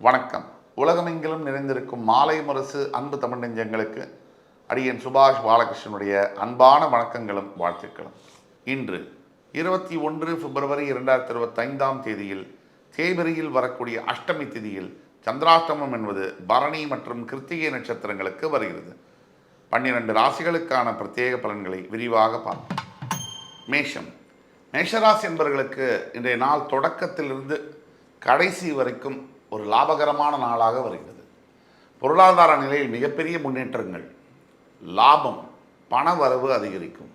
வணக்கம். உலகமெங்கிலும் நிறைந்திருக்கும் மாலை முரசு அன்பு தமிழ் நெஞ்சங்களுக்கு அடியன் சுபாஷ் பாலகிருஷ்ணனுடைய அன்பான வணக்கங்களும் வாழ்த்துக்களும். இன்று இருபத்தி ஒன்று பிப்ரவரி இரண்டாயிரத்தி இருபத்தைந்தாம் தேதியில் தேய்பிரியில் வரக்கூடிய அஷ்டமி திதியில் சந்திராஷ்டமம் என்பது பரணி மற்றும் கிருத்திகை நட்சத்திரங்களுக்கு வருகிறது. பன்னிரண்டு ராசிகளுக்கான பிரத்யேக பலன்களை விரிவாக பார்ப்போம். மேஷம். மேஷராசி என்பவர்களுக்கு இன்றைய நாள் தொடக்கத்திலிருந்து கடைசி வரைக்கும் ஒரு லாபகரமான நாளாக வருகிறது. பொருளாதார நிலையில் மிகப்பெரிய முன்னேற்றங்கள். லாபம் பண வரவு அதிகரிக்கும்.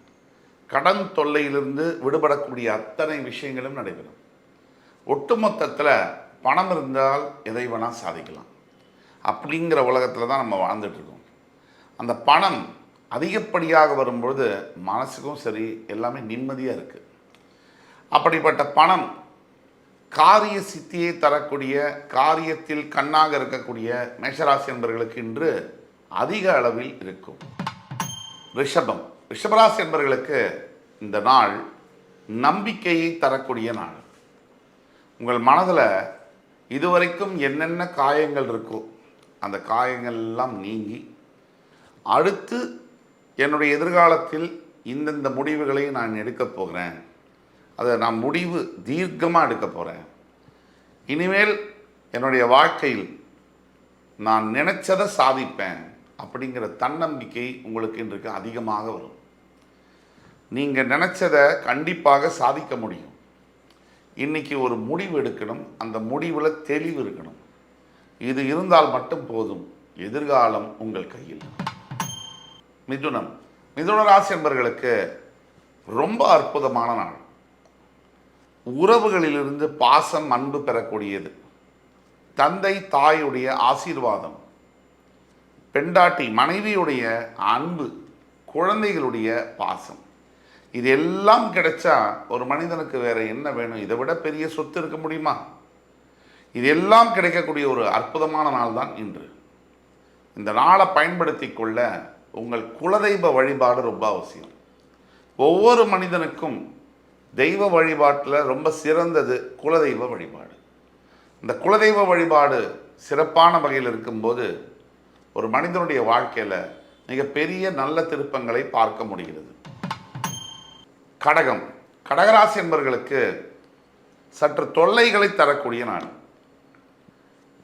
கடன் தொல்லையிலிருந்து விடுபடக்கூடிய அத்தனை விஷயங்களும் நடைபெறும். ஒட்டுமொத்தத்தில் பணம் இருந்தால் எதை வேணால் சாதிக்கலாம். அப்படிங்கிற உலகத்தில் தான் நம்ம வாழ்ந்துட்டுருக்கோம். அந்த பணம் அதிகப்படியாக வரும்பொழுது மனசுக்கும் சரி எல்லாமே நிம்மதியாக இருக்குது அப்படிப்பட்ட பணம் காரிய சித்தியை தரக்கூடிய காரியத்தில் கண்ணாக இருக்கக்கூடிய மேஷராசி என்பவர்களுக்கு இன்று அதிக அளவில் இருக்கும். ரிஷபம். ரிஷபராசி என்பவர்களுக்கு இந்த நாள் நம்பிக்கையை தரக்கூடிய நாள். உங்கள் மனதில் இதுவரைக்கும் என்னென்ன காயங்கள் இருக்கோ அந்த காயங்கள் எல்லாம் நீங்கி அடுத்து என்னுடைய எதிர்காலத்தில் இந்தந்த முடிவுகளை நான் எடுக்கப் போகிறேன். அதை நான் முடிவு தீர்க்கமாக எடுக்க போகிறேன் இனிமேல் என்னுடைய வாழ்க்கையில் நான் நினைச்சதை சாதிப்பேன் அப்படிங்கிற தன்னம்பிக்கை உங்களுக்கு இன்றைக்கு அதிகமாக வரும். நீங்கள் நினச்சதை கண்டிப்பாக சாதிக்க முடியும். இன்றைக்கி ஒரு முடிவு எடுக்கணும். அந்த முடிவில் தெளிவு இருக்கணும். இது இருந்தால் மட்டும் போதும். எதிர்காலம் உங்கள் கையில். மிதுனம். மிதுன ராசி என்பர்களுக்கு ரொம்ப அற்புதமான நாள். உறவுகளிலிருந்து பாசம் அன்பு பெறக்கூடியது. தந்தை தாயுடைய ஆசீர்வாதம். பெண்டாட்டி மனைவியுடைய அன்பு குழந்தைகளுடைய பாசம். இது எல்லாம் கிடைச்சா ஒரு மனிதனுக்கு வேற என்ன வேணும்? இதை விட பெரிய சொத்து இருக்க முடியுமா? இது எல்லாம் கிடைக்கக்கூடிய ஒரு அற்புதமான நாள் தான் இன்று. இந்த நாளை பயன்படுத்தி கொள்ள உங்கள் குலதெய்வ வழிபாடு ரொம்ப அவசியம். ஒவ்வொரு மனிதனுக்கும் தெய்வ வழிபாட்டில் ரொம்ப சிறந்தது குலதெய்வ வழிபாடு. இந்த குலதெய்வ வழிபாடு சிறப்பான வகையில் இருக்கும்போது ஒரு மனிதனுடைய வாழ்க்கையில் மிகப்பெரிய நல்ல திருப்பங்களை பார்க்க முடிகிறது. கடகம். கடகராசி என்பவர்களுக்கு சற்று தொல்லைகளை தரக்கூடிய நாள்.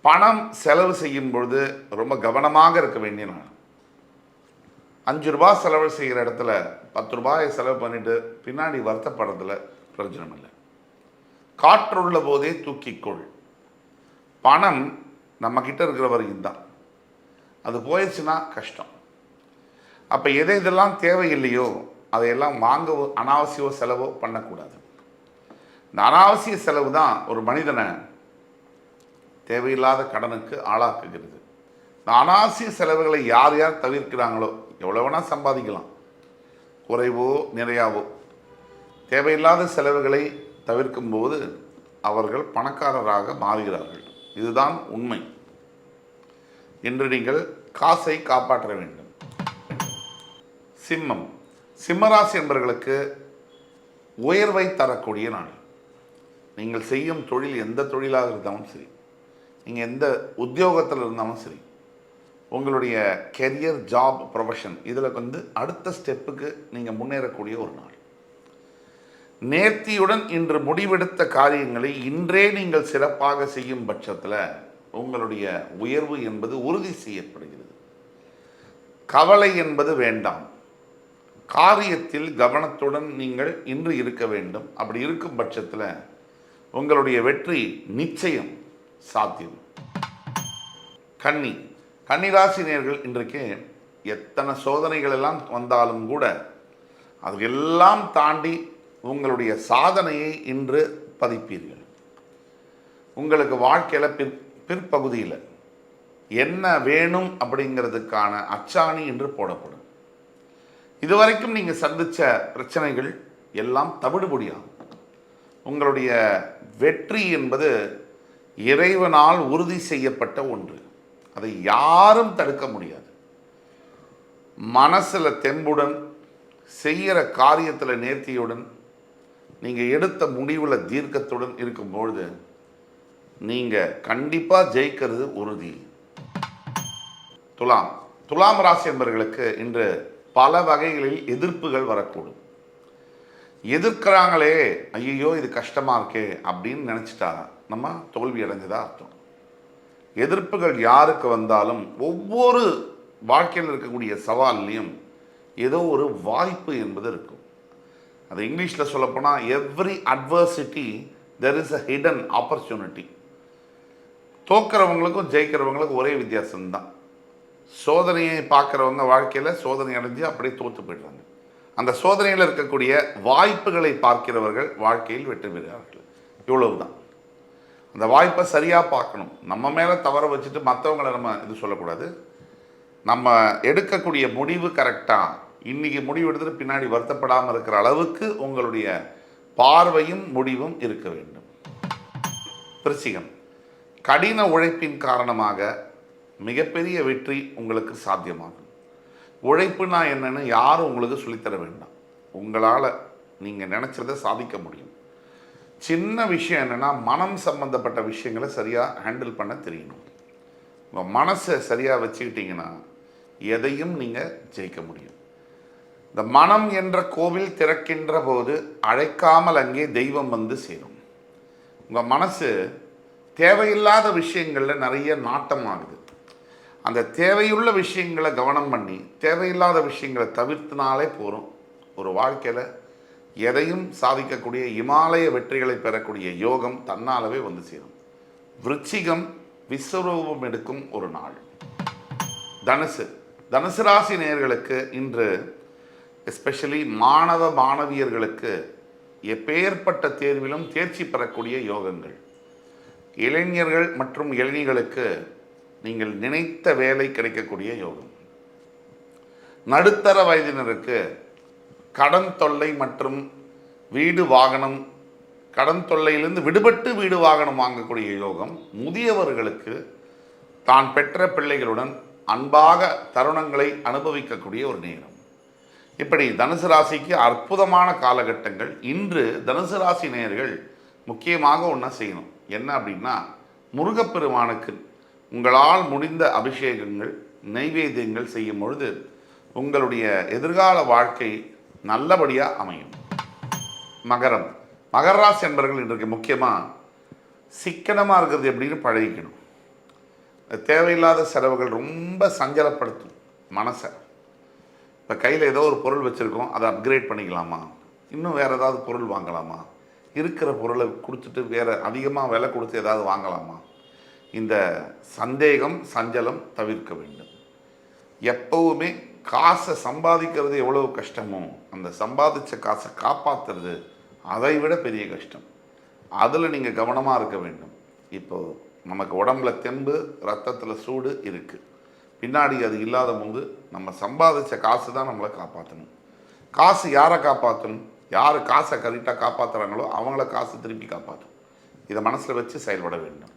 பணம் செலவு செய்யும் பொழுது ரொம்ப கவனமாக இருக்க வேண்டிய நாள். அஞ்சு ரூபா செலவு செய்கிற இடத்துல பத்து ரூபாயை செலவு பண்ணிட்டு பின்னாடி வருத்தப்படுறதுல பிரயோஜனம் இல்லை. காற்றுள்ள போதே தூக்கிக்கொள். பணம் நம்மக்கிட்ட இருக்கிற வரைக்கும் தான் அது போயிடுச்சுன்னா கஷ்டம். அப்போ எதை இதெல்லாம் தேவையில்லையோ அதையெல்லாம் வாங்கவோ அனாவசிய செலவோ பண்ணக்கூடாது. இந்த அனாவசிய செலவு தான் ஒரு மனிதனை தேவையில்லாத கடனுக்கு ஆளாக்குகிறது. இந்த அனாவசிய செலவுகளை யார் யார் தவிர்க்கிறாங்களோ எவ்வளோ வேணால் சம்பாதிக்கலாம். குறைவோ நிறையாவோ. தேவையில்லாத செலவுகளை தவிர்க்கும்போது அவர்கள் பணக்காரராக மாறுகிறார்கள். இதுதான் உண்மை. இன்று நீங்கள் காசை காப்பாற்ற வேண்டும். சிம்மம். சிம்மராசி என்பவர்களுக்கு உயர்வை தரக்கூடிய நாள். நீங்கள் செய்யும் தொழில் எந்த தொழிலாக இருந்தாலும் சரி நீங்கள் எந்த உத்தியோகத்தில் இருந்தாலும் சரி உங்களுடைய கெரியர் ஜாப் ப்ரொஃபஷன் இதில் வந்து அடுத்த ஸ்டெப்புக்கு நீங்கள் முன்னேறக்கூடிய ஒரு நாள். நேர்த்தியுடன் இன்று முடிவெடுத்த காரியங்களை இன்றே நீங்கள் சிறப்பாக செய்யும் பட்சத்தில் உங்களுடைய உயர்வு என்பது உறுதி செய்யப்படுகிறது. கவலை என்பது வேண்டாம். காரியத்தில் கவனத்துடன் நீங்கள் இன்று இருக்க வேண்டும். அப்படி இருக்கும் பட்சத்தில் உங்களுடைய வெற்றி நிச்சயம் சாத்தியம். கன்னி கன்னிராசினியர்கள் இன்றைக்கு எத்தனை சோதனைகள் எல்லாம் வந்தாலும் கூட அதெல்லாம் தாண்டி உங்களுடைய சாதனையை இன்று பதிப்பீர்கள். உங்களுக்கு வாழ்க்கையில் பிற் பிற்பகுதியில் என்ன வேணும் அப்படிங்கிறதுக்கான அச்சாணி என்று போடப்படும். இதுவரைக்கும் நீங்கள் சந்தித்த பிரச்சனைகள் எல்லாம் தவிடுபடியாகும். உங்களுடைய வெற்றி என்பது இறைவனால் உறுதி செய்யப்பட்ட ஒன்று. அதை யாரும் தடுக்க முடியாது. மனசில் தெம்புடன் செய்கிற காரியத்தில் நேர்த்தியுடன் நீங்கள் எடுத்த முடிவில் தீர்க்கத்துடன் இருக்கும்பொழுது நீங்கள் கண்டிப்பாக ஜெயிக்கிறது உறுதி. துலாம் துலாம் ராசி என்பவர்களுக்கு இன்று பல வகைகளில் எதிர்ப்புகள் வரக்கூடும். எதிர்க்கிறாங்களே ஐயோ இது கஷ்டமா இருக்கே அப்படின்னு நினச்சிட்டா நம்ம தோல்வி அடைஞ்சதா அர்த்தம். எதிர்ப்புகள் யாருக்கு வந்தாலும் ஒவ்வொரு வாழ்க்கையில் இருக்கக்கூடிய சவால்லையும் ஏதோ ஒரு வாய்ப்பு என்பது இருக்கும். அது இங்கிலீஷில் சொல்லப்போனால் every adversity there is a hidden opportunity தோக்கிறவங்களுக்கும் ஜெயிக்கிறவங்களுக்கும் ஒரே வித்தியாசம்தான். சோதனையை பார்க்குறவங்க வாழ்க்கையில் சோதனை அடைஞ்சு அப்படியே தோற்று போயிடுறாங்க. அந்த சோதனையில் இருக்கக்கூடிய வாய்ப்புகளை பார்க்கிறவர்கள் வாழ்க்கையில் வெற்றி பெறுகிறார்கள். இவ்வளவுதான். அந்த வாய்ப்பை சரியாக பார்க்கணும். நம்ம மேலே தவற வச்சுட்டு மற்றவங்களை நம்ம இது சொல்லக்கூடாது. நம்ம எடுக்கக்கூடிய முடிவு கரெக்டாக இன்றைக்கி முடிவு எடுத்துகிட்டு பின்னாடி வருத்தப்படாமல் இருக்கிற அளவுக்கு உங்களுடைய பார்வையும் முடிவும் இருக்க வேண்டும். பிரச்சிகம் கடின உழைப்பின் காரணமாக மிகப்பெரிய வெற்றி உங்களுக்கு சாத்தியமாகும். உழைப்புனா என்னென்னு யாரும் உங்களுக்கு சொல்லித்தர வேண்டாம். உங்களால் நீங்கள் நினச்சதை சாதிக்க முடியும். சின்ன விஷயம் என்னென்னா மனம் சம்மந்தப்பட்ட விஷயங்களை சரியாக ஹேண்டில் பண்ண தெரியணும். உங்கள் மனசை சரியாக வச்சுக்கிட்டிங்கன்னா எதையும் நீங்கள் ஜெயிக்க முடியும். இந்த மனம் என்ற கோவில் திறக்கின்ற போது அழைக்காமல் அங்கே தெய்வம் வந்து சேரும். உங்கள் மனசு தேவையில்லாத விஷயங்களில் நிறைய நாட்டம் ஆகுது. அந்த தேவையுள்ள விஷயங்களை கவனம் பண்ணி தேவையில்லாத விஷயங்களை தவிர்த்தினாலே போகிறோம் ஒரு வாழ்க்கையில் எதையும் சாதிக்கக்கூடிய இமாலய வெற்றிகளை பெறக்கூடிய யோகம் தன்னாலவே வந்து சேரும். விருச்சிகம் விஸ்வரூபம் எடுக்கும் ஒரு நாள். தனுசு. தனுசு ராசி நேயர்களுக்கு இன்று எஸ்பெஷலி மாணவ மாணவியர்களுக்கு எப்பேற்பட்ட தேர்விலும் தேர்ச்சி பெறக்கூடிய யோகங்கள். இளைஞர்கள் மற்றும் இளைஞர்களுக்கு நீங்கள் நினைத்த வேலை கிடைக்கக்கூடிய யோகம். நடுத்தர வயதினருக்கு கடன் தொல்லை மற்றும் வீடு வாகனம் கடன் தொல்லையிலிருந்து விடுபட்டு வீடு வாகனம் வாங்கக்கூடிய யோகம் முதியவர்களுக்கு தான் பெற்ற பிள்ளைகளுடன் அன்பாக தருணங்களை அனுபவிக்கக்கூடிய ஒரு நேரம். இப்படி தனுசு ராசிக்கு அற்புதமான காலகட்டங்கள். இன்று தனுசு ராசி நேயர்கள் முக்கியமாக ஒன்றா செய்யணும். என்ன அப்படின்னா முருகப்பெருமானுக்கு உங்களால் முடிந்த அபிஷேகங்கள் நைவேத்தியங்கள் செய்யும் பொழுது உங்களுடைய எதிர்கால வாழ்க்கை நல்லபடியாக அமையும். மகரம். மகர ராசி என்பவர்கள் இன்றைக்கு முக்கியமாக சிக்கனமாக இருக்கிறது எப்படின்னு பழகிக்கணும். தேவையில்லாத செலவுகள் ரொம்ப சஞ்சலப்படுத்தும் மனசை. இப்போ கையில் ஏதோ ஒரு பொருள் வச்சுருக்கோம் அதை அப்கிரேட் பண்ணிக்கலாமா? இன்னும் வேறு ஏதாவது பொருள் வாங்கலாமா? இருக்கிற பொருளை கொடுத்துட்டு வேறு அதிகமாக விலை கொடுத்து ஏதாவது வாங்கலாமா? இந்த சந்தேகம் சஞ்சலம் தவிர்க்க வேண்டும். எப்பவுமே காசை சம்பாதிக்கிறது எவ்வளவு கஷ்டமோ அந்த சம்பாதிச்ச காசை காப்பாற்றுறது அதை விட பெரிய கஷ்டம். அதில் நீங்கள் கவனமாக இருக்க வேண்டும். இப்போது நமக்கு உடம்புல தெம்பு ரத்தத்தில் சூடு இருக்குது பின்னாடி அது இல்லாத போது நம்ம சம்பாதிச்ச காசு தான் நம்மளை காப்பாற்றணும் காசு யாரை காப்பாற்றணும் யார் காசை கரெக்டாக காப்பாற்றுறாங்களோ அவங்கள காசு திருப்பி காப்பாற்றும் இதை மனசில் வச்சு செயல்பட வேண்டும்.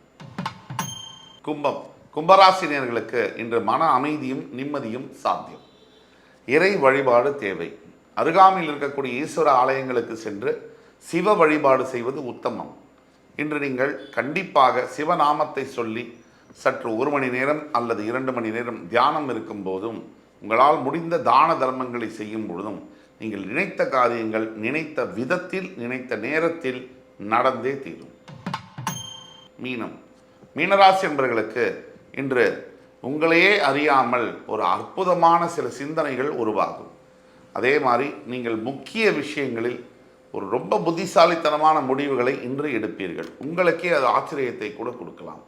கும்பம். கும்பராசினியர்களுக்கு இன்று மன அமைதியும் நிம்மதியும் சாத்தியம். இறை வழிபாடு தேவை. அருகாமையில் இருக்கக்கூடிய ஈஸ்வர ஆலயங்களுக்கு சென்று சிவ வழிபாடு செய்வது உத்தமம். இன்று நீங்கள் கண்டிப்பாக சிவநாமத்தை சொல்லி சற்று ஒரு மணி நேரம் அல்லது இரண்டு மணி நேரம் தியானம் இருக்கும் போதும் உங்களால் முடிந்த தான தர்மங்களை செய்யும் பொழுதும் நீங்கள் நினைத்த காரியங்கள் நினைத்த விதத்தில் நினைத்த நேரத்தில் நடந்தே தீரும். மீனம். மீனராசி என்பவர்களுக்கு இன்று உங்களையே அறியாமல் ஒரு அற்புதமான சில சிந்தனைகள் உருவாகும். அதே மாதிரி நீங்கள் முக்கிய விஷயங்களில் ஒரு ரொம்ப புத்திசாலித்தனமான முடிவுகளை இன்று எடுப்பீர்கள். உங்களுக்கே அது ஆச்சரியத்தை கூட கொடுக்கலாம்.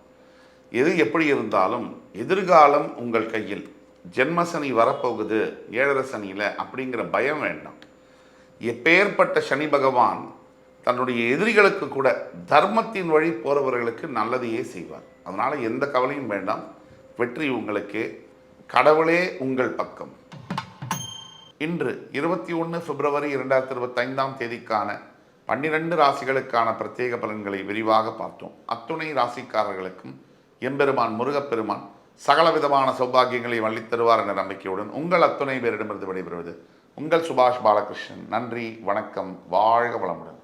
எது எப்படி இருந்தாலும் எதிர்காலம் உங்கள் கையில். ஜென்மசனி வரப்போகுது ஏழரை சனியில் அப்படிங்கிற பயம் வேண்டாம். எப்பேற்பட்ட சனி பகவான் தன்னுடைய எதிரிகளுக்கு கூட தர்மத்தின் வழி போகிறவர்களுக்கு நல்லதையே செய்வார். அதனால் எந்த கவலையும் வேண்டாம். வெற்றி உங்களுக்கு கடவுளே உங்கள் பக்கம். இன்று இருபத்தி ஒன்று பிப்ரவரி இரண்டாயிரத்தி இருபத்தைந்தாம் தேதிக்கான பன்னிரண்டு ராசிகளுக்கான பிரத்யேக பலன்களை விரிவாக பார்த்தோம். அத்துணை ராசிக்காரர்களுக்கும் எம்பெருமான் முருகப்பெருமான் சகல விதமான சௌபாகியங்களை வள்ளித்தருவார் என்ற நம்பிக்கையுடன் உங்கள் அத்துணை பேரிடமிருந்து விடைபெறுவது உங்கள் சுபாஷ் பாலகிருஷ்ணன். நன்றி வணக்கம் வாழ்க வளமுடன்.